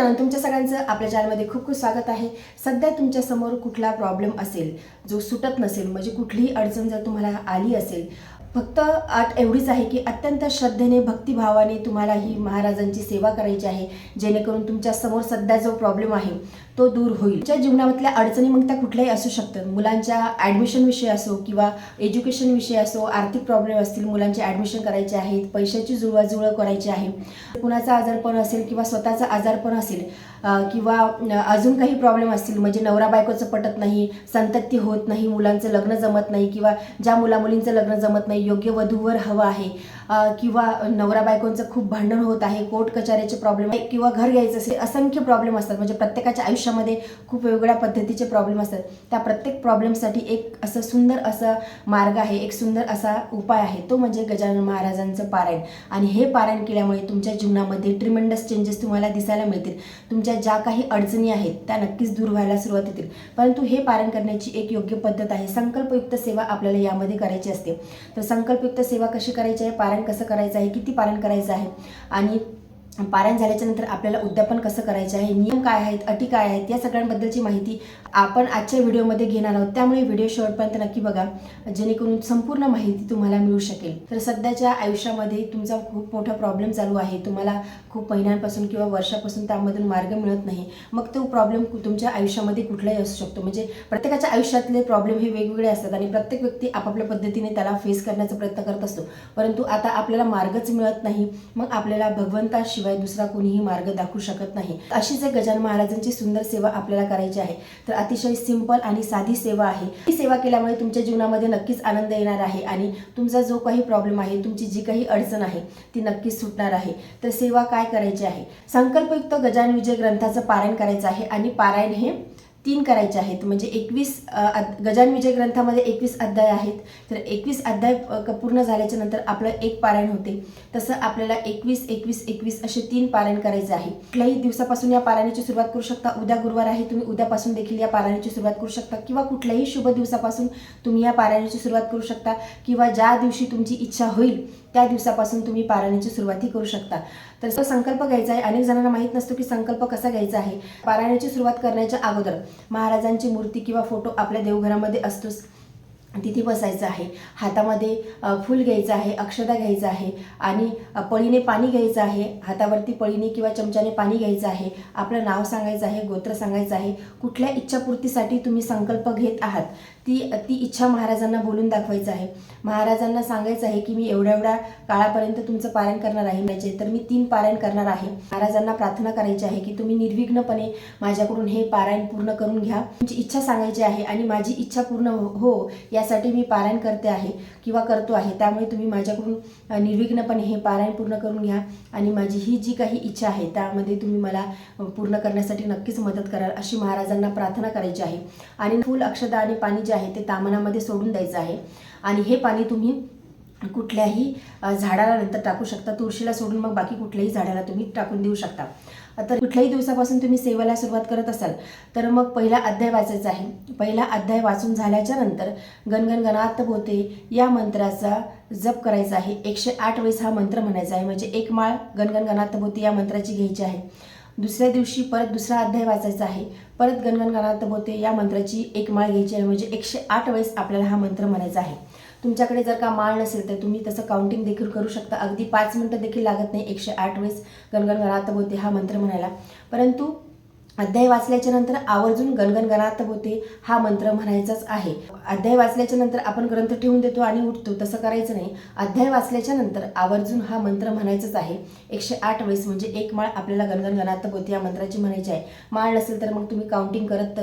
गजानन तुमच्या सगळ्यांचं आपल्या चॅनलमध्ये खूप खूप स्वागत आहे. सध्या तुमच्यासमोर कुठला प्रॉब्लेम असेल जो सुटत नसेल म्हणजे कुठलीही अडचण जर तुम्हाला आली असेल फक्त आठ एवढीच आहे की अत्यंत श्रद्धेने भक्तिभावाने तुम्हाला ही महाराजांची सेवा करायची आहे जेणेकरून तुमच्यासमोर सध्या जो प्रॉब्लेम आहे तो दूर होईल. तुमच्या जीवनामधल्या अडचणी मग त्या कुठल्याही असू शकतात. मुलांच्या ॲडमिशन विषयी असो किंवा एज्युकेशन विषयी असो आर्थिक प्रॉब्लेम असतील मुलांचे ॲडमिशन करायचे आहेत पैशाची जुळवाजुळव करायची आहे कुणाचा आजारपण असेल किंवा स्वतःचा आजारपण असेल किंवा अजून काही प्रॉब्लेम असतील म्हणजे नवरा बायकोचं पटत नाही संतती होत नाही मुलांचं लग्न जमत नाही किंवा ज्या मुलामुलींचं लग्न जमत नाही योग्य वधूवर हवं आहे किंवा नवरा बायकोंचं खूप भांडण होत आहे कोर्ट कचाऱ्याचे प्रॉब्लेम आहे किंवा घर घ्यायचं असेल असंख्य प्रॉब्लेम असतात. म्हणजे प्रत्येकाच्या आयुष्यामध्ये खूप वेगवेगळ्या पद्धतीचे प्रॉब्लेम असतात. त्या प्रत्येक प्रॉब्लेमसाठी एक असं सुंदर असं मार्ग आहे एक सुंदर असा उपाय आहे. तो म्हणजे गजानन महाराजांचं पारायण. आणि हे पारायण केल्यामुळे तुमच्या जीवनामध्ये ट्रिमेंडस चेंजेस तुम्हाला दिसायला मिळतील. तुमच्या ज्या काही अडचणी आहेत त्या नक्कीच दूर व्हायला सुरुवात होतील. परंतु हे पारायण करण्याची एक योग्य पद्धत आहे. संकल्पयुक्त सेवा आपल्याला यामध्ये करायची असते. तर संकल्पयुक्त सेवा कशी करायची आहे? पारायण कसं करायचं आहे किती पालन करायचं आहे. आणि पारायण झाल्याच्यानंतर आपल्याला उद्यापन कसं करायचं आहे नियम काय आहेत अटी काय आहेत या सगळ्यांबद्दलची माहिती आपण आजच्या व्हिडिओमध्ये घेणार आहोत. त्यामुळे व्हिडिओ शेवटपर्यंत नक्की बघा जेणेकरून संपूर्ण माहिती तुम्हाला मिळू शकेल. तर सध्याच्या आयुष्यामध्ये तुमचा खूप मोठा प्रॉब्लेम चालू आहे. तुम्हाला खूप महिन्यांपासून किंवा वर्षापासून त्यामधून मार्ग मिळत नाही. मग तो प्रॉब्लेम तुमच्या आयुष्यामध्ये कुठलाही असू शकतो. म्हणजे प्रत्येकाच्या आयुष्यातले प्रॉब्लेम हे वेगवेगळे असतात आणि प्रत्येक व्यक्ती आपापल्या पद्धतीने त्याला फेस करण्याचा प्रयत्न करत असतो. परंतु आता आपल्याला मार्गच मिळत नाही. मग आपल्याला भगवंताशिवाय दुसरा कोणीही मार्ग दाखवू शकत नाही. अशीच एक गजानन महाराजांची सुंदर सेवा आपल्याला करायची आहे तर अतिशय सिंपल आणि साधी सेवा आहे. ही सेवा केल्यामुळे तुमच्या जीवनामध्ये नक्कीच आनंद येणार आहे आणि तुमचा जो काही प्रॉब्लेम आहे तुमची जी काही अडचण आहे ती नक्कीच सुटणार आहे. तर सेवा काय करायची आहे? संकल्पयुक्त गजान विजय ग्रंथाचं पारायण करायचं आहे आणि पारायण हे तीन करायचे आहेत. म्हणजे एकवीस गजान विजय ग्रंथामध्ये एकवीस अध्याय आहेत. तर एकवीस अध्याय क- पूर्ण झाल्याच्यानंतर आपलं एक पारायण होते. तसं आपल्याला एकवीस एकवीस एकवीस असे तीन पारायण करायचे आहे. कुठल्याही दिवसापासून या पारायणाची सुरुवात करू शकता. उद्या गुरुवार आहे तुम्ही उद्यापासून देखील या पारायणाची सुरुवात करू शकता. किंवा कुठल्याही शुभ दिवसापासून तुम्ही या पारायणाची सुरुवात करू शकता. किंवा ज्या दिवशी तुमची इच्छा होईल त्या दिवसापासून तुम्ही पारायणाची सुरुवातही करू शकता. तर तो संकल्प घ्यायचा आहे अनेक जणांना माहीत नसतो की संकल्प कसा घ्यायचा आहे. पारायणाची सुरुवात करण्याच्या अगोदर महाराजांची मूर्ती किंवा फोटो आपल्या देवघरामध्ये असतोच. तिथे बसायचं आहे. हातामध्ये फूल घ्यायचं आहे अक्षता घ्यायचं आहे आणि पळीने पाणी घ्यायचं आहे. हातावरती पळीने किंवा चमच्याने पाणी घ्यायचं आहे. आपलं नाव सांगायचं आहे गोत्र सांगायचं आहे. कुठल्या इच्छापूर्तीसाठी तुम्ही संकल्प घेत आहात? ती ती इच्छा महाराजांना बोलून दाखवायचं आहे. महाराजांना सांगायचं आहे की मी एवढ्या एवढ्या काळापर्यंत तुमचं पारायण करणार आहे म्हणजे तर मी तीन पारायण करणार आहे. महाराजांना प्रार्थना करायची आहे की तुम्ही निर्विघ्नपणे माझ्याकडून हे पारायण पूर्ण करून घ्या. तुमची इच्छा सांगायची आहे आणि माझी इच्छा पूर्ण हो हो यासाठी मी पारायण करते आहे किंवा करतो आहे. त्यामुळे तुम्ही माझ्याकडून निर्विघ्नपणे हे पारायण पूर्ण करून घ्या आणि माझी ही जी काही इच्छा आहे त्यामध्ये तुम्ही मला पूर्ण करण्यासाठी नक्कीच मदत कराल अशी महाराजांना प्रार्थना करायची आहे. आणि फुल अक्षता आणि पाणी जे आहे ते तामनामध्ये सोडून द्यायचं आहे. आणि हे पाणी तुम्ही कुठल्याही झाडाला नंतर टाकू शकता. तुळशीला सोडून मग बाकी कुठल्याही झाडाला तुम्ही टाकून देऊ शकता. तर कुठल्याही दिवसापासून तुम्ही सेवेला सुरुवात करत असाल तर मग पहिला अध्याय वाचायचा आहे. पहिला अध्याय वाचून झाल्याच्यानंतर गणगण गणात बोते या मंत्राचा जप करायचा आहे. एकशे आठ वेळेस हा मंत्र म्हणायचा आहे. म्हणजे एक माळ गणगण गणात बोते या मंत्राची घ्यायची आहे. दुसऱ्या दिवशी परत दुसरा अध्याय वाचायचा आहे. परत गणगण गणात बोते या मंत्राची एक माळ घ्यायची आहे. म्हणजे एकशे आठ वेळेस आपल्याला हा मंत्र म्हणायचा आहे. तुमच्याकडे जर का माळ नसेल तर तुम्ही तसं काउंटिंग देखील करू शकता. अगदी पाच मिनटं देखील लागत नाही एकशे आठ वेळेस गणगण गणात बोते हा मंत्र म्हणायला. परंतु अध्याय वाचल्याच्या नंतर आवर्जून गणगण गणात होते हा मंत्र म्हणायचाच आहे. अध्याय वाचल्याच्या नंतर आपण ग्रंथ ठेवून देतो आणि उठतो तसं करायचं नाही. अध्याय वाचल्याच्या नंतर आवर्जून हा मंत्र म्हणायचाच आहे. एकशे आठ वेळेस म्हणजे एक माळ आपल्याला गणगण गणात होते या मंत्राची म्हणायची आहे. माळ नसेल तर मग तुम्ही काउंटिंग करत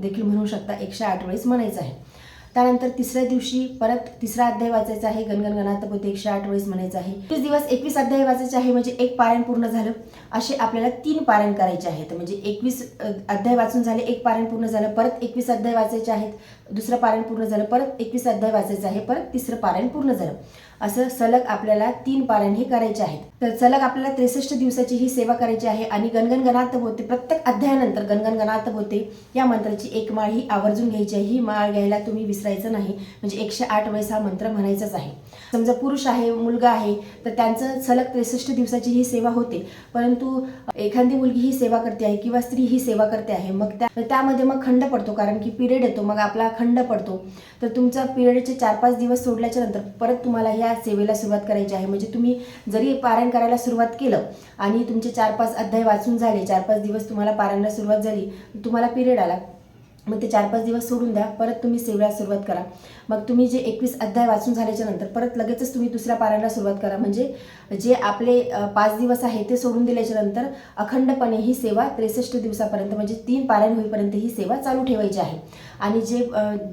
देखील म्हणू शकता एकशे आठ वेळेस म्हणायचं आहे. त्यानंतर तिसऱ्या दिवशी परत तिसरा अध्याय वाचायचा आहे. गणगण गणात एकशे आठ वेळेस म्हणायचं आहे. तीस दिवस एकवीस अध्याय वाचायचे आहे म्हणजे एक पारायण पूर्ण झालं. असे आपल्याला तीन पारायण करायचे आहेत. म्हणजे एकवीस अध्याय वाचून झाले एक पारायण पूर्ण झालं परत एकवीस अध्याय वाचायचे आहेत. दुसरं पारायण पूर्ण झालं परत एकवीस अध्याय वाचायचं आहे परत तिसरं पारायण पूर्ण झालं. असं सलग आपल्याला तीन पारायण हे करायचे आहेत. तर सलग आपल्याला त्रेसष्ट दिवसाची ही सेवा करायची आहे आणि गणगण होते प्रत्येक अध्यायानंतर गणगण होते या मंत्राची एक माळ ही आवर्जून घ्यायची आहे. ही माळ घ्यायला तुम्ही विसरायचं नाही. म्हणजे एकशे आठ वेळेस हा मंत्र म्हणायचाच आहे. समजा पुरुष आहे मुलगा आहे तर त्यांचं सलग त्रेसष्ट दिवसाची ही सेवा होते. परंतु एखादी मुलगी ही सेवा करते आहे किंवा स्त्री ही सेवा करते आहे मग त्या त्यामध्ये मग खंड पडतो कारण की पिरियड येतो मग आपला खंड पडतो. तर तुमचा पिरियडचे चार पाच दिवस सोडल्याच्या नंतर परत तुम्हाला ह्या सेवेला सुरुवात करायची आहे. म्हणजे तुम्ही जरी पारायण करायला सुरुवात केलं आणि तुमचे चार पाच अध्याय वाचून झाले चार पाच दिवस तुम्हाला पारायणाला सुरुवात झाली तुम्हाला पिरियड आला. मग ते चार पाच दिवस सोडून द्या परत तुम्ही सेवेला सुरुवात करा. मग तुम्ही जे एकवीस अध्याय वाचून झाल्याच्यानंतर परत लगेचच तुम्ही दुसऱ्या पारायणाला सुरुवात करा. म्हणजे जे आपले पाच दिवस आहे ते सोडून दिल्याच्या नंतर अखंडपणे ही सेवा त्रेसष्ट दिवसापर्यंत म्हणजे तीन पारायण होईपर्यंत ही सेवा चालू ठेवायची आहे. आणि जे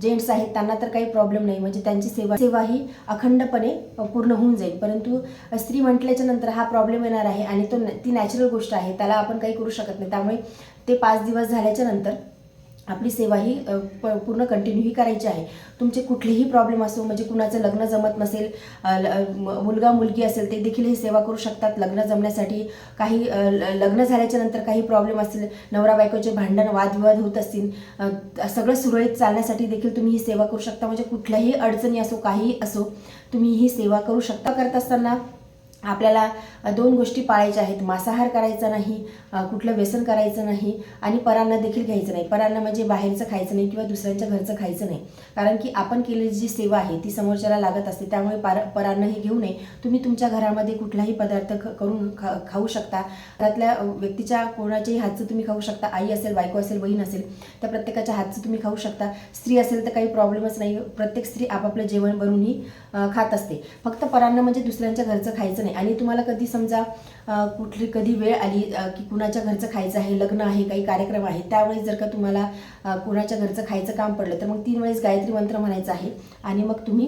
जेंट्स आहेत त्यांना तर काही प्रॉब्लेम नाही. म्हणजे त्यांची सेवा सेवा ही अखंडपणे पूर्ण होऊन जाईल. परंतु स्त्री म्हटल्याच्या नंतर हा प्रॉब्लेम येणार आहे आणि तो ती नॅचरल गोष्ट आहे. त्याला आपण काही करू शकत नाही. त्यामुळे ते पाच दिवस झाल्याच्यानंतर आपली सेवा ही प- पूर्ण कंटिन्यू ही करायची आहे. तुमचे कुठलेही प्रॉब्लेम असो म्हणजे कुणाचं लग्न जमत नसेल ल- मुलगा मुलगी असेल ते देखील ही सेवा करू शकतात. लग्न जमण्यासाठी काही ल- लग्न झाल्याच्यानंतर काही प्रॉब्लेम असतील नवरा बायकोचे भांडण वादविवाद होत असतील सगळं सुरळीत चालण्यासाठी देखील तुम्ही ही सेवा करू शकता. म्हणजे कुठल्याही अडचणी असो काहीही असो तुम्ही ही सेवा करू शकता. करत असताना आपल्याला दोन गोष्टी पाळायच्या आहेत. मांसाहार करायचा नाही कुठलं व्यसन करायचं नाही आणि परांना देखील घ्यायचं नाही. परांना म्हणजे बाहेरचं खायचं नाही किंवा दुसऱ्यांच्या घरचं खायचं नाही. कारण की आपण केलेली जी सेवा आहे ती समोरच्याला लागत असते. त्यामुळे पार परांना हे घेऊ नये. तुम्ही तुमच्या घरामध्ये कुठलाही पदार्थ ख- करून खा खाऊ शकता. घरातल्या व्यक्तीच्या कोणाच्याही हातचं तुम्ही खाऊ शकता. आई असेल बायको असेल बहीण असेल तर प्रत्येकाच्या हातचं तुम्ही खाऊ शकता. स्त्री असेल तर काही प्रॉब्लेमच नाही. प्रत्येक स्त्री आपापलं जेवण बनवूनही खात असते. फक्त परांना म्हणजे दुसऱ्यांच्या घरचं खायचं नाही. आणि तुम्हाला कधी समजा कुठली कधी वेळ आली की कुणाच्या घरचं खायचं आहे लग्न आहे काही कार्यक्रम आहे त्यावेळेस जर का तुम्हाला कुणाच्या घरचं खायचं काम पडलं तर मग तीन वेळेस गायत्री मंत्र म्हणायचं आहे. आणि मग तुम्ही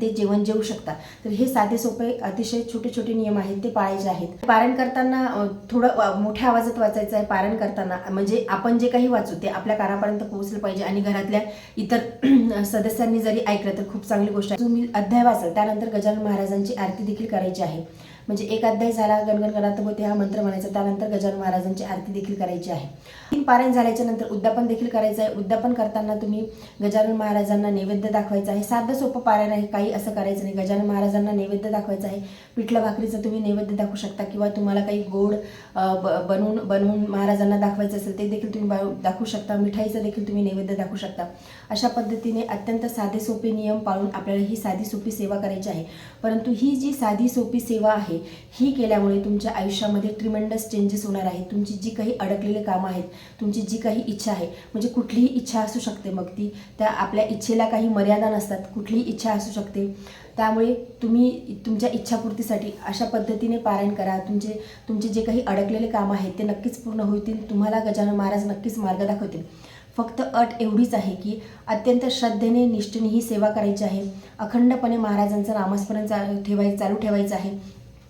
ते जेवण जेवू शकता तर हे साधे सोपे अतिशय छोटे छोटे नियम आहेत ते पाळायचे आहेत. पारण करताना थोडं मोठ्या आवाजात वाचायचं आहे. पारण करताना म्हणजे आपण जे काही वाचू ते आपल्या कानापर्यंत पोहोचलं पाहिजे आणि घरातल्या इतर सदस्यांनी जरी ऐकलं तर खूप चांगली गोष्ट आहे. तुम्ही अध्याय वाचाल त्यानंतर गजानन महाराजांची आरती देखील करायची आहे. म्हणजे एक अध्याय झाला गणगण गणात होते हा मंत्र म्हणायचा. त्यानंतर गजानन महाराजांची आरती देखील करायची आहे. तीन पारायण झाल्याच्यानंतर उद्यापन देखील करायचं आहे. उद्यापन करताना तुम्ही गजानन महाराजांना नैवेद्य दाखवायचा आहे. साधं सोपं पारायण आहे काही असं करायचं नाही. गजानन महाराजांना नैवेद्य दाखवायचं आहे. पिठलं भाकरीचं तुम्ही नैवेद्य दाखवू शकता किंवा तुम्हाला काही गोड ब- बनवून बनवून महाराजांना दाखवायचं असेल ते देखील तुम्ही बा- दाखवू शकता. मिठाईचं देखील तुम्ही नैवेद्य दाखवू शकता. अशा पद्धतीने अत्यंत साधे सोपे नियम पाळून आपल्याला ही साधी सोपी सेवा करायची आहे. परंतु ही जी साधी सोपी सेवा आहे ही केल्यामुळे तुमच्या आयुष्यामध्ये ट्रिमेंडस चेंजेस होणार आहेत. तुमची जी काही अडकलेली कामं आहेत तुमची जी काही इच्छा आहे म्हणजे कुठलीही इच्छा असू शकते मग ती. त्या आपल्या इच्छेला काही मर्यादा नसतात कुठलीही इच्छा असू शकते. त्यामुळे तुम्ही तुमच्या इच्छापूर्तीसाठी अशा पद्धतीने पारायण करा. तुमचे तुमचे जे काही अडकलेले कामं आहेत ते नक्कीच पूर्ण होतील. तुम्हाला गजानन महाराज नक्कीच मार्ग दाखवतील. फक्त अट एवढीच आहे की अत्यंत श्रद्धेने निष्ठेने ही सेवा करायची आहे. अखंडपणे महाराजांचं नामस्मरण चा ठेवाय चालू ठेवायचं आहे.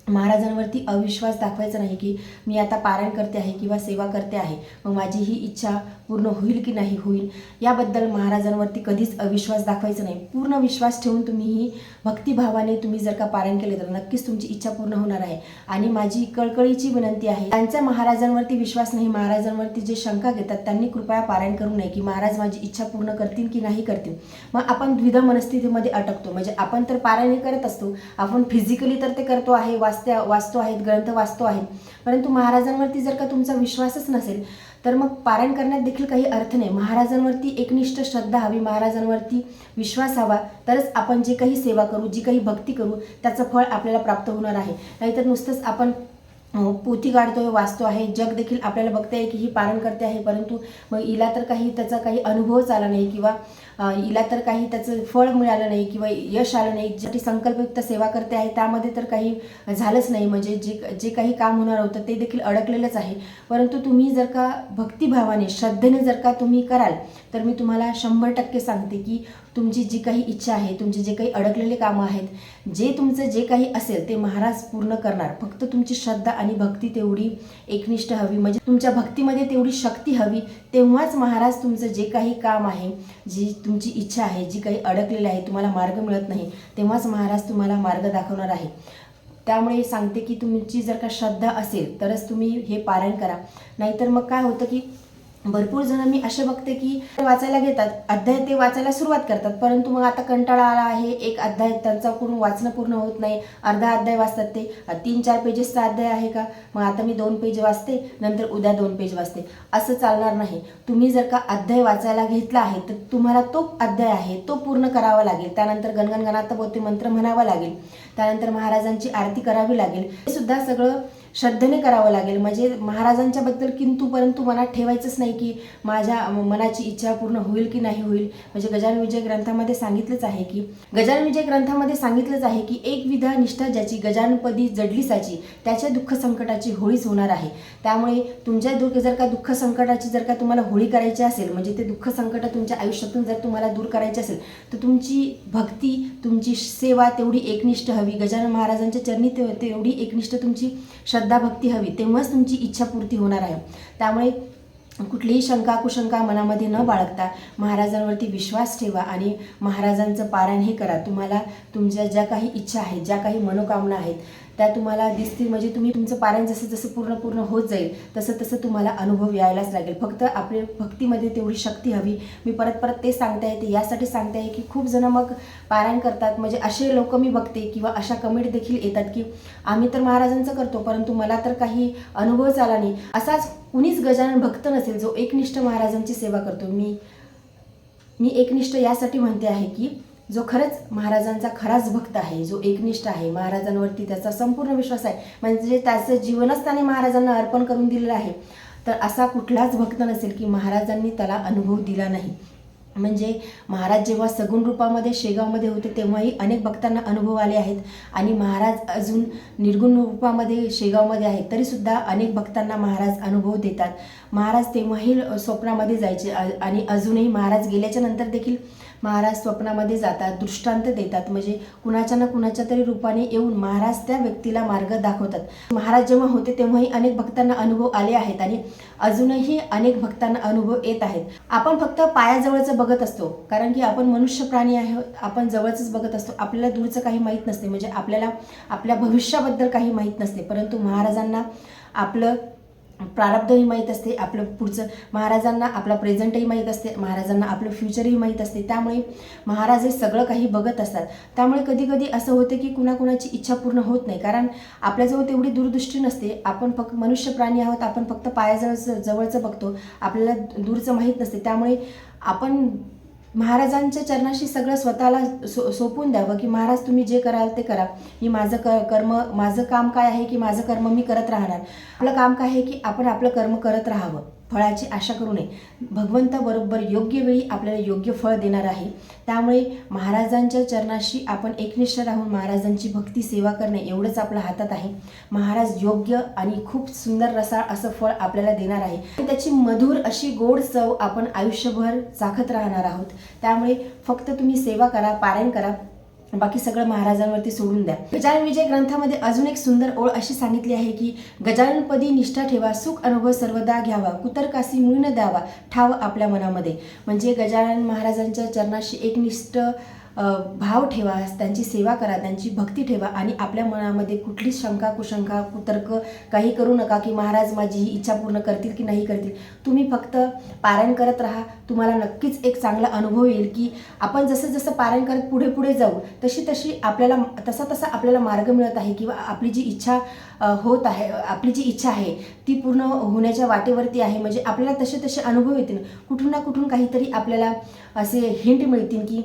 महाराजांवरती अविश्वास दाखवायचा नाही की मी आता पारायण करते आहे किंवा सेवा करते आहे. मग माझी ही इच्छा पूर्ण होईल की नाही होईल? याबद्दल महाराजांवरती कधीच अविश्वास दाखवायचा नाही. पूर्ण विश्वास ठेवून तुम्ही ही भक्तिभावाने तुम्ही जर का पारायण केले तर नक्कीच तुमची इच्छा पूर्ण होणार आहे. आणि माझी कळकळीची विनंती आहे त्यांचा महाराजांवरती विश्वास नाही महाराजांवरती जे शंका घेतात त्यांनी कृपया पारायण करू नये की महाराज माझी इच्छा पूर्ण करतील की नाही करतील. मग आपण द्विधा मनस्थितीमध्ये अटकतो. म्हणजे आपण तर पारायण हे करत असतो आपण फिजिकली तर ते करतो आहे वा वाचते वाचतो आहेत ग्रंथ वाचतो आहे परंतु महाराजांवरती जर का तुमचा विश्वासच नसेल तर मग पारायण करण्यात देखील काही अर्थ नाही. महाराजांवरती एकनिष्ठ श्रद्धा हवी महाराजांवरती विश्वास हवा तरच आपण जे काही सेवा करू जी काही भक्ती करू त्याचं फळ आपल्याला प्राप्त होणार आहे. नाहीतर नुसतंच आपण पोथी काढतोय वाचतो आहे जग देखील आपल्याला बघते आहे की ही पारण करते आहे परंतु मग हिला तर काही त्याचा काही अनुभवच आला नाही किंवा हिला तर काही त्याचं फळ मिळालं नाही किंवा यश आलं नाही. ज्यासाठी संकल्पयुक्त सेवा करते आहे त्यामध्ये तर काही झालंच नाही. म्हणजे जे जे काही काम होणार होतं ते देखील अडकलेलंच आहे. परंतु तुम्ही जर का भक्तिभावाने श्रद्धेने जर का तुम्ही कराल तर मी तुम्हाला शंभर टक्के सांगते की तुमची जी काही इच्छा आहे तुमचे जे काही अडकलेले कामं आहेत जे तुमचं जे काही असेल ते महाराज पूर्ण करणार. फक्त तुमची श्रद्धा आणि भक्ती तेवढी एकनिष्ठ हवी. म्हणजे तुमच्या भक्तीमध्ये तेवढी शक्ती हवी तेव्हाच महाराज तुमचं जे काही काम आहे जी तुमची इच्छा आहे जी काही अडकलेली आहे तुम्हाला मार्ग मिळत नाही तेव्हाच महाराज तुम्हाला मार्ग दाखवणार आहे. त्यामुळे सांगते की तुमची जर का श्रद्धा असेल तरच तुम्ही हे पारायण करा. नाहीतर मग काय होतं की भरपूर जण मी असे बघते की वाचायला घेतात अध्याय ते वाचायला सुरुवात करतात. परंतु मग आता कंटाळा आला आहे एक अध्याय त्यांचा पूर्ण वाचणं पूर्ण होत नाही. अर्धा अध्याय वाचतात ते. तीन चार पेजेसचा अध्याय आहे का? मग आता मी दोन पेज वाचते नंतर उद्या दोन पेज वाचते. असं चालणार नाही. तुम्ही जर का अध्याय वाचायला घेतला आहे तर तुम्हाला तो अध्याय आहे तो पूर्ण करावा लागेल. त्यानंतर गणगणगणात बोलते मंत्र म्हणावा लागेल. त्यानंतर महाराजांची आरती करावी लागेल. हे सुद्धा सगळं श्रद्धेने करावं लागेल. म्हणजे महाराजांच्या बद्दल किंतु परंतु मनात ठेवायचंच नाही की माझ्या मनाची इच्छा पूर्ण होईल की नाही होईल. म्हणजे गजानन विजय ग्रंथामध्ये सांगितलंच आहे की गजानन विजय ग्रंथामध्ये सांगितलंच आहे की एक विधा निष्ठा ज्याची गजानपदी जडली साची त्याच्या दुःख संकटाची होळीच होणार आहे. त्यामुळे तुमच्या दुःख जर का दुःख संकटाची जर का तुम्हाला होळी करायची असेल म्हणजे ते दुःख संकट तुमच्या आयुष्यातून जर तुम्हाला दूर करायचे असेल तर तुमची भक्ती तुमची सेवा तेवढी एकनिष्ठ हवी. गजानन महाराजांच्या चरणी तेवढी एकनिष्ठ तुमची श्रद्धा श्रद्धा भक्ती हवी तेव्हाच तुमची इच्छा पूर्ती होणार आहे. त्यामुळे कुठलीही शंका कुशंका मनामध्ये न बाळगता महाराजांवरती विश्वास ठेवा आणि महाराजांचं पारायण हे करा. तुम्हाला तुमच्या ज्या काही इच्छा आहेत ज्या काही मनोकामना आहेत त्या तुम्हाला दिसतील. म्हणजे तुम्ही तुमचं पारायण जसं जसं पूर्ण पूर्ण होत जाईल तसं तसं तुम्हाला अनुभव यायलाच लागेल. फक्त आपली भक्तीमध्ये तेवढी शक्ती हवी. मी परत परत ते सांगता येते. यासाठी सांगता आहे की खूप जण मग पारायण करतात. म्हणजे असे लोक मी बघते किंवा अशा कमेंट देखील येतात की आम्ही तर महाराजांचं करतो परंतु मला तर काही अनुभवच आला नाही. असाच कुणीच गजानन भक्त नसेल जो एकनिष्ठ महाराजांची सेवा करतो. मी मी एकनिष्ठ यासाठी म्हणते आहे की जो खरंच महाराजांचा खराच भक्त आहे जो एकनिष्ठ आहे महाराजांवरती त्याचा संपूर्ण विश्वास आहे. म्हणजे त्याचं जीवनच त्याने महाराजांना अर्पण करून दिलेलं आहे. तर असा कुठलाच भक्त नसेल की महाराजांनी त्याला अनुभव दिला नाही. म्हणजे महाराज जेव्हा सगुण रूपामध्ये शेगावमध्ये होते तेव्हाही अनेक भक्तांना अनुभव आले आहेत. आणि महाराज अजून निर्गुण रूपामध्ये शेगावमध्ये आहेत तरीसुद्धा अनेक भक्तांना महाराज अनुभव देतात. महाराज तेव्हाही स्वप्नामध्ये जायचे आणि अजूनही महाराज गेल्याच्यानंतर देखील महाराज स्वप्नामध्ये जातात दृष्टांत देतात. म्हणजे कुणाच्या ना कुणाच्या तरी रूपाने येऊन महाराज त्या व्यक्तीला मार्ग दाखवतात. महाराज जेव्हा होते तेव्हाही अनेक भक्तांना अनुभव आले आहेत आणि अजूनही अनेक भक्तांना अनुभव येत आहेत. आपण फक्त पायाजवळचं बघत असतो कारण की आपण मनुष्य प्राणी आहे आपण जवळचंच बघत असतो. आपल्याला दूरचं काही माहीत नसते म्हणजे आपल्याला आपल्या भविष्याबद्दल काही माहीत नसते. परंतु महाराजांना आपलं प्रारब्धही माहीत असते आपलं पुढचं महाराजांना आपला प्रेझेंटही माहीत असते महाराजांना आपलं फ्युचरही माहीत असते. त्यामुळे महाराज हे सगळं काही बघत असतात. त्यामुळे कधी कधी असं होतं की कुणाकुणाची इच्छा पूर्ण होत नाही. कारण आपल्याजवळ तेवढी दूरदृष्टी नसते. आपण फक्त मनुष्य प्राणी आहोत आपण फक्त पायाजवळचं जवळचं बघतो. आपल्याला दूरचं माहीत नसते. त्यामुळे आपण महाराजांच्या चरणाशी सगळं स्वतःला सो सोपून द्यावं की महाराज तुम्ही जे कराल ते करा. मी माझं क कर्म माझं काम काय आहे की माझं कर्म मी करत राहणार. आपलं काम काय आहे की आपण आपलं कर्म करत राहावं. फळाची आशा करू नये. भगवंत बरोबर योग्य वेळी आपल्याला योग्य फळ देणार आहे. त्यामुळे महाराजांच्या चरणाशी आपण एकनिष्ठ राहून महाराजांची भक्ती सेवा करणे एवढंच आपल्या हातात आहे. महाराज योग्य आणि खूप सुंदर रसाळ असं फळ आपल्याला देणार आहे. आणि त्याची मधुर अशी गोड चव आपण आयुष्यभर चाखत राहणार आहोत. त्यामुळे फक्त तुम्ही सेवा करा पारायण करा बाकी सगळं महाराजांवरती सोडून द्या. गजानन विजय ग्रंथामध्ये अजून एक सुंदर ओळ अशी सांगितली आहे की गजाननपदी निष्ठा ठेवा सुख अनुभव सर्वदा घ्यावा कुतरकासी मुळी न द्यावा ठाव आपल्या मनामध्ये. म्हणजे गजानन महाराजांच्या चरणाशी एकनिष्ठ निष्ठ भाव ठेवा त्यांची सेवा करा त्यांची भक्ती ठेवा आणि आपल्या मनामध्ये कुठलीच शंका कुशंका कुतर्क काही करू नका की महाराज माझी ही इच्छा पूर्ण करतील की नाही करतील. तुम्ही फक्त पारायण करत राहा. तुम्हाला नक्कीच एक चांगला अनुभव येईल की आपण जसं जसं पारायण करत पुढे पुढे जाऊ तशी तशी आपल्याला तसा तसा आपल्याला मार्ग मिळत आहे किंवा आपली जी इच्छा होत आहे आपली जी इच्छा आहे ती पूर्ण होण्याच्या वाटेवरती आहे. म्हणजे आपल्याला तसे तसे अनुभव येतील. कुठून ना कुठून काहीतरी आपल्याला असे हिंट मिळतील की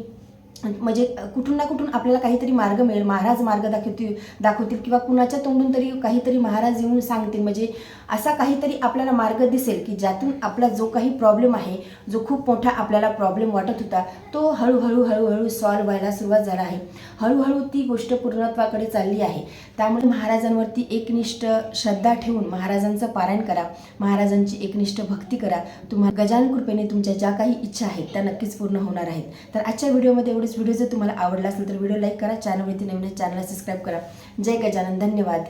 म्हणजे कुठून ना कुठून आपल्याला काहीतरी मार्ग मिळेल. महाराज मार्ग दाखवतील दाखवतील किंवा कुणाच्या तोंडून तरी काहीतरी महाराज येऊन सांगतील. म्हणजे असा काहीतरी आपल्याला मार्ग दिसेल की ज्यातून आपला जो काही प्रॉब्लेम आहे जो खूप मोठा आपल्याला प्रॉब्लेम वाटत होता तो हळूहळू हळूहळू सॉल्व्ह व्हायला सुरुवात झाला आहे. हळूहळू ती गोष्ट पूर्णत्वाकडे चालली आहे. त्यामुळे महाराजांवरती एकनिष्ठ श्रद्धा ठेवून महाराजांचं पारायण करा महाराजांची एकनिष्ठ भक्ती करा. तुम्हाला गजानन कृपेने तुमच्या ज्या काही इच्छा आहेत त्या नक्कीच पूर्ण होणार आहेत. तर आजच्या व्हिडिओमध्ये एवढेच. व्हिडिओ जर तुम्हाला आवडला असेल तर व्हिडिओ लाईक करा चॅनलवरती नवीन चॅनलला सबस्क्राईब करा. जय गजानन. धन्यवाद.